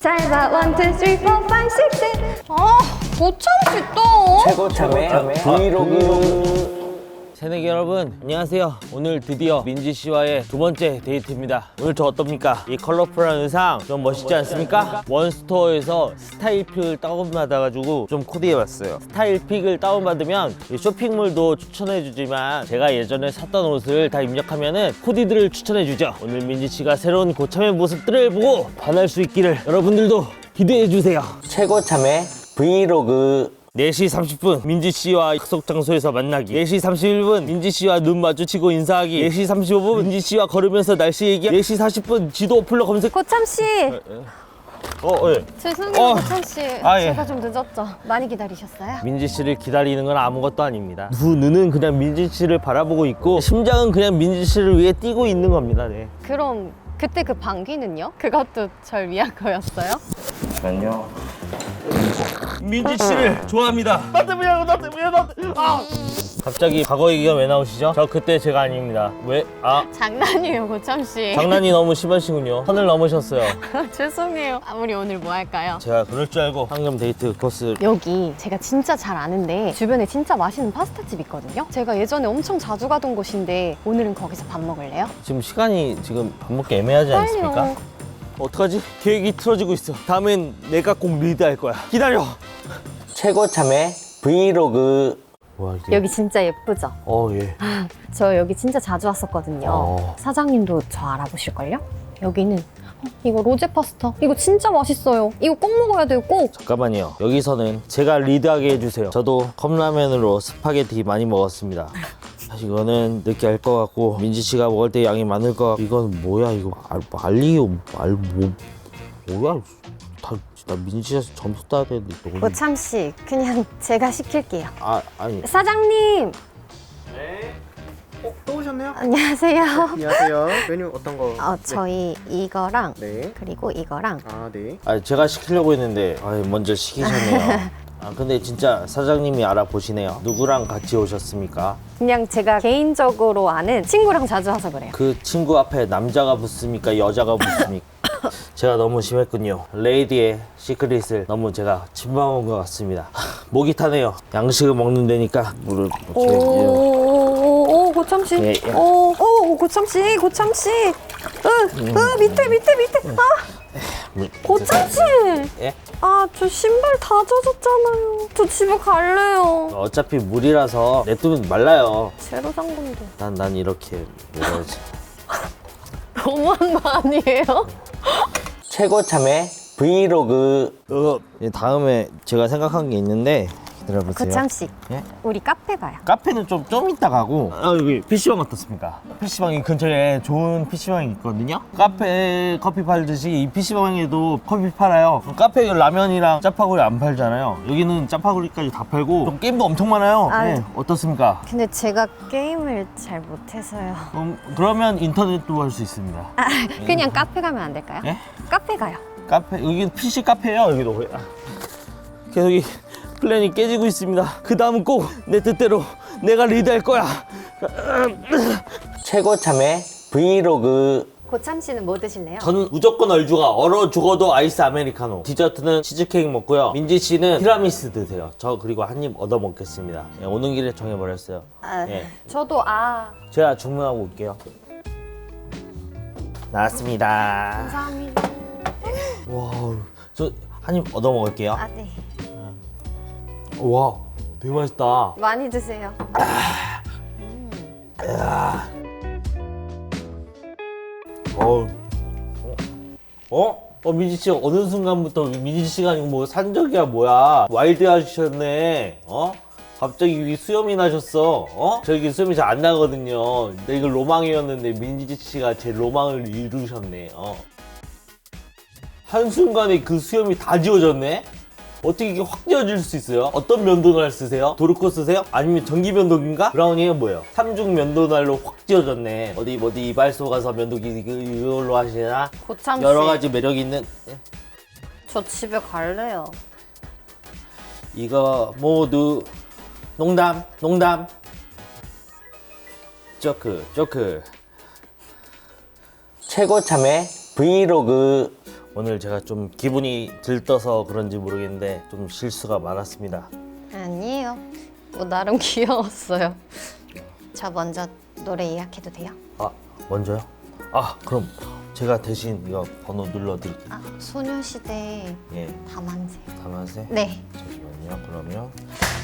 잘 봐 원, 투, 쓰리, 포, 파이, 식스 아, 못 참지 또 최고 참회 브이로그 새내기 여러분 안녕하세요. 오늘 드디어 민지 씨와의 두 번째 데이트입니다. 오늘 저 어떻습니까? 이 컬러풀한 의상 좀 멋있지 않습니까? 원스토어에서 스타일픽을 다운받아가지고 좀 코디해봤어요. 스타일픽을 다운받으면 이 쇼핑몰도 추천해주지만 제가 예전에 샀던 옷을 다 입력하면 은 코디들을 추천해주죠. 오늘 민지 씨가 새로운 고참의 모습들을 보고 반할 수 있기를 여러분들도 기대해주세요. 최고 참회 브이로그 4시 30분 민지 씨와 약속 장소에서 만나기 4시 31분 민지 씨와 눈 마주치고 인사하기 4시 35분 민지 씨와 걸으면서 날씨 얘기 4시 40분 지도 어플로 검색 고참 씨 어, 예. 죄송해요 어. 고참 씨 아, 예. 제가 좀 늦었죠 많이 기다리셨어요? 민지 씨를 기다리는 건 아무것도 아닙니다 두 눈은 그냥 민지 씨를 바라보고 있고 심장은 그냥 민지 씨를 위해 뛰고 있는 겁니다 네. 그럼 그때 그 방귀는요? 그것도 절 위한 거였어요? 잠시만요 민지 씨를 좋아합니다 나 때문이야 나 때문이야 나 때문에 아. 갑자기 과거 얘기가 왜 나오시죠? 저 그때 제가 아닙니다 왜? 아 장난이에요 고참 씨 장난이 너무 심하시군요 선을 넘으셨어요 죄송해요 아, 우리 오늘 뭐 할까요? 제가 그럴 줄 알고 황금 데이트 코스 여기 제가 진짜 잘 아는데 주변에 진짜 맛있는 파스타집 있거든요 제가 예전에 엄청 자주 가던 곳인데 오늘은 거기서 밥 먹을래요? 지금 시간이 지금 밥 먹기 애매하지 않습니까? 빨리요 어떡하지? 계획이 틀어지고 있어. 다음엔 내가 꼭 리드할 거야. 기다려. 최고 참회 브이로그 와 이게. 여기 진짜 예쁘죠? 어 예. 저 여기 진짜 자주 왔었거든요. 어. 사장님도 저 알아보실걸요? 여기는 어, 이거 로제 파스타. 이거 진짜 맛있어요. 이거 꼭 먹어야 돼요, 꼭. 잠깐만요. 여기서는 제가 리드하게 해주세요. 저도 컵라면으로 스파게티 많이 먹었습니다. 사실 이거는 느끼할 것 같고 민지 씨가 먹을 때 양이 많을 것 같고 이건 뭐야 이거 알, 알리오 알 뭐 뭐야? 다, 나 민지 씨한테 점수 따야 되는데 너무 고참 씨, 그냥 제가 시킬게요. 아 아니 사장님, 어, 또 오셨네요? 안녕하세요. 안녕하세요. 메뉴 어떤 거? 어, 저희 이거랑 네. 그리고 이거랑 아, 네. 아 제가 시키려고 했는데 아, 먼저 시키셨네요. 아 근데 진짜 사장님이 알아보시네요. 누구랑 같이 오셨습니까? 그냥 제가 개인적으로 아는 친구랑 자주 와서 그래요. 그 친구 앞에 남자가 붙습니까? 여자가 붙습니까? 제가 너무 심했군요. 레이디의 시크릿을 너무 제가 침범한 것 같습니다. 하, 목이 타네요. 양식을 먹는 데니까 물을 오, 이렇게 오, 오, 고참 씨. 예, 예. 오, 오, 고참 씨, 고참 씨. 으, 으, 밑에, 밑에, 밑에. 아, 물- 고참 씨. 예? 아, 저 신발 다 젖었잖아요. 저 집에 갈래요. 어차피 물이라서 냅두면 말라요. 제로 산 건데. 난, 난 이렇게 먹어야지. 너무한 거 아니에요? 최고 참회 브이로그. 어, 다음에 제가 생각한 게 있는데 기다려보세요. 고참 씨, 예? 우리 카페 가요. 카페는 좀, 좀 이따 가고 아 여기 PC방 어떻습니까? PC방이 근처에 좋은 PC방이 있거든요 카페 커피 팔듯이 이 PC방에도 커피 팔아요 카페 라면이랑 짜파구리 안 팔잖아요 여기는 짜파구리까지 다 팔고 좀 게임도 엄청 많아요 아유. 네, 어떻습니까? 근데 제가 게임을 잘 못해서요. 음, 그러면 인터넷도 할 수 있습니다 아, 그냥 카페 가면 안 될까요? 예? 카페 가요. 카페 여기 PC 카페예요 여기도 아. 계속 이 플랜이 깨지고 있습니다. 그 다음은 꼭 내 뜻대로 내가 리드할 거야. 최고 참회 브이로그. 고참 씨는 뭐 드실래요? 저는 무조건 얼죽아 얼어 죽어도 아이스 아메리카노. 디저트는 치즈케이크 먹고요. 민지 씨는 티라미수 드세요. 저 그리고 한 입 얻어 먹겠습니다. 예, 오는 길에 정해버렸어요. 아, 예. 저도 아. 제가 주문하고 올게요. 나왔습니다. 감사합니다. 와저 한 입 얻어 먹을게요. 아 네. 와 되게 맛있다 많이 드세요. 어? 어? 어 민지 씨 어느 순간부터 민지 씨가 아니고 뭐 산적이야 뭐야 와일드 하셨네 어? 갑자기 여기 수염이 나셨어 어? 저기 수염이 잘 안 나거든요 근데 이거 로망이었는데 민지 씨가 제 로망을 이루셨네 어? 한순간에 그 수염이 다 지워졌네 어떻게 이게 확 지워질 수 있어요? 어떤 면도날 쓰세요? 도르코 쓰세요? 아니면 전기 면도기인가? 브라운이에요 뭐예요? 삼중 면도날로 확 지워졌네 어디 어디 이발소 가서 면도기 그- 이걸로 하시나? 고참 씨. 여러 가지 매력이 있는 예? 저 집에 갈래요. 이거 모두 농담 농담 조크 조크 최고 참회 브이로그 오늘 제가 좀 기분이 들떠서 그런지 모르겠는데 좀 실수가 많았습니다. 아니에요. 뭐 나름 귀여웠어요. 저 먼저 노래 예약해도 돼요? 아 먼저요? 아 그럼 제가 대신 이거 번호 눌러드릴게요. 아, 소녀시대 예, 다만세. 담아세. 네. 잠시만요. 그러면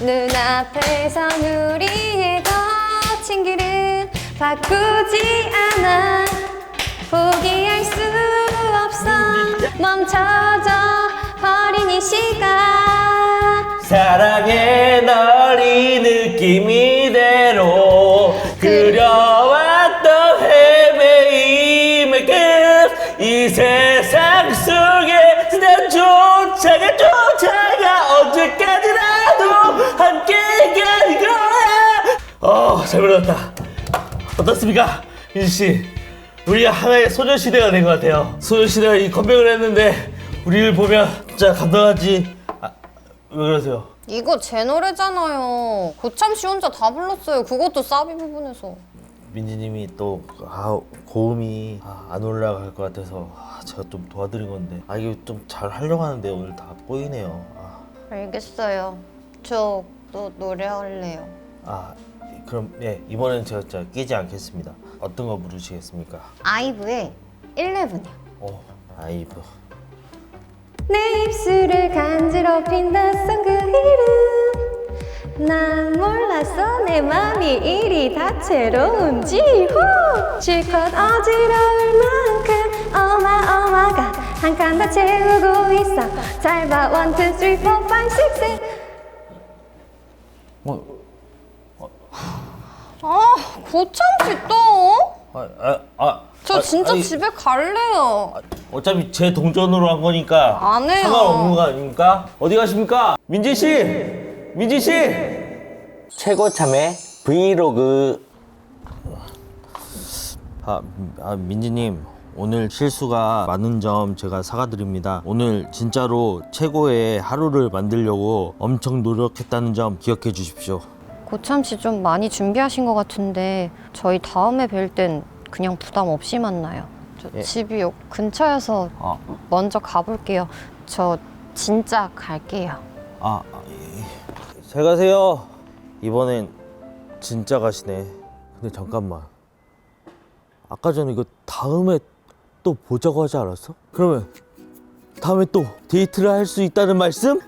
눈앞에선 우리의 거친 길은 바꾸지 않아 포기할 수 없어 멈춰져 버린 이 시간. 사랑해 널이 느낌 이대로 그려왔던 헤매임의 끝이 세상 속에 난 쫓아가 쫓아가 언제까지라도 함께 갈 거야. 어잘 불렀다. 어떻습니까 민씨 우리가 하나의 소녀시대가 된 것 같아요. 소녀시대가 이 컴백을 했는데 우리를 보면 진짜 감동하지 아, 왜 그러세요? 이거 제 노래잖아요. 고참 씨 혼자 다 불렀어요. 그것도 사비 부분에서. 민지님이 또 아, 고음이 아, 안 올라갈 것 같아서 아, 제가 좀 도와드린 건데. 아 이게 좀잘 하려고 하는데 오늘 다 꼬이네요. 아, 알겠어요. 저 또 노래할래요. 아 그럼 예 이번엔 제가 진짜 끼지 않겠습니다. 어떤 거 부르시겠습니까? 아이브의 11이요. 오 아이브. 내 입술을 간지럽힌 낯선 그 이름. 난 몰랐어 내 맘이 이리 다채로운지 후! 실컷 어지러울 만큼 어마어마가 한 칸 다 채우고 있어. 잘봐 원, 투, 쓰리, 포, 파이, 식스. 뭐 아 고참씨 또? 아, 아, 아, 저 아, 진짜 아니, 집에 갈래요 어차피 제 동전으로 한 거니까 안 해요. 상관없는 거 아닙니까? 어디 가십니까? 민지 씨, 민지 씨. 최고 참외 브이로그 아, 아 민지님 오늘 실수가 많은 점 제가 사과드립니다. 오늘 진짜로 최고의 하루를 만들려고 엄청 노력했다는 점 기억해 주십시오. 고참 씨 좀 많이 준비하신 것 같은데 저희 다음에 뵐 땐 그냥 부담 없이 만나요 저 예. 집이 요 근처여서 아, 먼저 가볼게요. 저 진짜 갈게요. 아, 아, 예. 잘 가세요. 이번엔 진짜 가시네. 근데 잠깐만. 아까 전에 이거 다음에 또 보자고 하지 않았어? 그러면 다음에 또 데이트를 할 수 있다는 말씀?